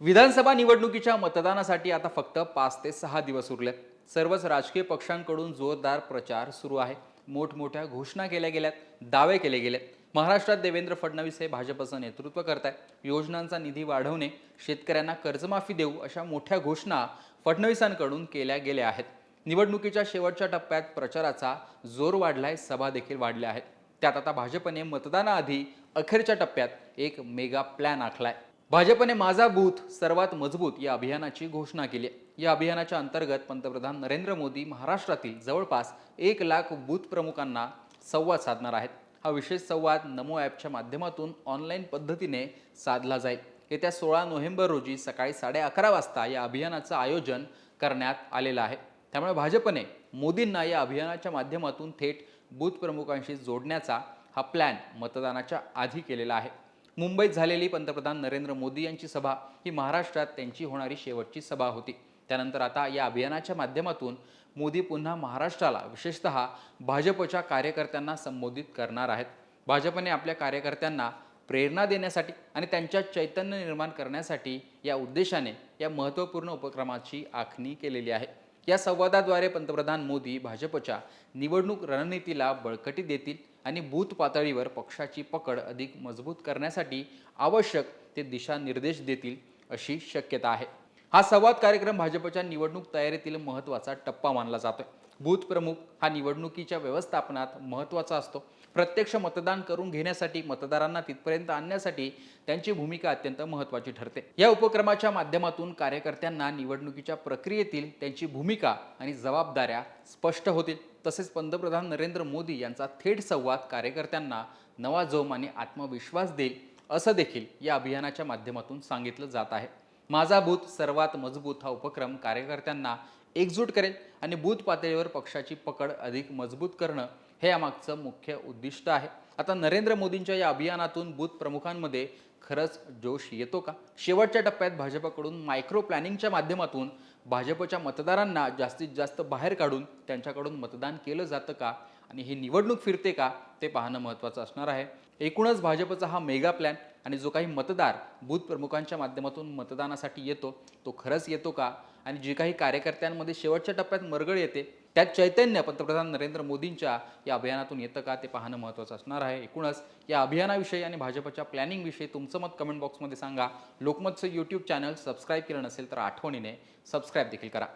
विधानसभा निवडणुकीच्या मतदानासाठी आता फक्त पाच ते सहा दिवस उरलेत सर्वच राजकीय पक्षांकडून जोरदार प्रचार सुरू आहे. मोठमोठ्या घोषणा केल्या गेल्यात दावे केले गेलेत. महाराष्ट्रात देवेंद्र फडणवीस हे भाजपचं नेतृत्व करतायत. योजनांचा निधी वाढवणे शेतकऱ्यांना कर्जमाफी देऊ अशा मोठ्या घोषणा फडणवीसांकडून केल्या गेल्या आहेत. निवडणुकीच्या शेवटच्या टप्प्यात प्रचाराचा जोर वाढलाय सभा देखील वाढल्या आहेत. त्यात आता भाजपने मतदानाआधी अखेरच्या टप्प्यात एक मेगा प्लॅन आखलाय. भाजपने माझा बूथ सर्वात मजबूत या अभियानाची घोषणा केली आहे. या अभियानाच्या अंतर्गत पंतप्रधान नरेंद्र मोदी महाराष्ट्रातील जवळपास एक लाख बूथ प्रमुखांना संवाद साधणार आहेत. हा विशेष संवाद नमो ॲपच्या माध्यमातून ऑनलाईन पद्धतीने साधला जाईल. येत्या सोळा नोव्हेंबर रोजी सकाळी साडे अकरा वाजता या अभियानाचं आयोजन करण्यात आलेलं आहे. त्यामुळे भाजपने मोदींना या अभियानाच्या माध्यमातून थेट बूथ प्रमुखांशी जोडण्याचा हा प्लॅन मतदानाच्या आधी केलेला आहे. मुंबईत झालेली पंतप्रधान नरेंद्र मोदी यांची सभा ही महाराष्ट्रात त्यांची होणारी शेवटची सभा होती. त्यानंतर आता या अभियानाच्या माध्यमातून मोदी पुन्हा महाराष्ट्राला विशेषतः भाजपच्या कार्यकर्त्यांना संबोधित करणार आहेत. भाजपने आपल्या कार्यकर्त्यांना प्रेरणा देण्यासाठी आणि त्यांच्यात चैतन्य निर्माण करण्यासाठी या उद्देशाने या महत्त्वपूर्ण उपक्रमाची आखणी केलेली आहे. या संवादाद्वारे पंतप्रधान मोदी भाजपच्या निवडणूक रणनीतीला बळकटी देतील आणि बूथ पातळीवर पक्षाची पकड अधिक मजबूत करण्यासाठी आवश्यक ते दिशानिर्देश देतील अशी शक्यता आहे. हा संवाद कार्यक्रम भाजपच्या निवडणूक तयारीतील महत्त्वाचा टप्पा मानला जातोय. बूथ प्रमुख हा निवडणुकीच्या व्यवस्थापनात महत्त्वाचा असतो. प्रत्यक्ष मतदान करून घेण्यासाठी मतदारांना तिथपर्यंत आणण्यासाठी त्यांची भूमिका अत्यंत महत्त्वाची ठरते. या उपक्रमाच्या माध्यमातून कार्यकर्त्यांना निवडणुकीच्या प्रक्रियेतील त्यांची भूमिका आणि जबाबदाऱ्या स्पष्ट होतील. तसेच पंतप्रधान नरेंद्र मोदी यांचा थेट संवाद कार्यकर्त्यांना नवा जोम आणि आत्मविश्वास देईल असं देखील या अभियानाच्या माध्यमातून सांगितलं जात आहे. माझा बूथ सर्वात मजबूत हा उपक्रम कार्यकर्त्यांना एकजूट करेल आणि बूथ पातळीवर पक्षाची पकड अधिक मजबूत करणं हे यामागचं मुख्य उद्दिष्ट आहे. आता नरेंद्र मोदींच्या या अभियानातून बूथ प्रमुखांमध्ये खरंच जोश येतो का? शेवटच्या टप्प्यात भाजपकडून मायक्रो प्लॅनिंगच्या माध्यमातून भाजपच्या मतदारांना जास्तीत जास्त बाहेर काढून त्यांच्याकडून मतदान केलं जातं का? आणि ही निवडणूक फिरते का ते पाहणं महत्त्वाचं असणार आहे. एकूणच भाजपचा हा मेगा प्लॅन आणि जो काही मतदार बूथ प्रमुखांच्या माध्यमातून मतदानासाठी येतो तो खरंच येतो का? आणि जे काही कार्यकर्त्यांमध्ये शेवटच्या टप्प्यात मरगळ येते त्यात चैतन्य पंतप्रधान नरेंद्र मोदींच्या या अभियानातून येतं का ते पाहणं महत्त्वाचं असणार आहे. एकूणच या अभियानाविषयी आणि भाजपच्या प्लॅनिंगविषयी तुमचं मत कमेंट बॉक्समध्ये सांगा. लोकमतचं यूट्यूब चॅनल सबस्क्राईब केलं नसेल तर आठवणीने सबस्क्राईब देखील करा.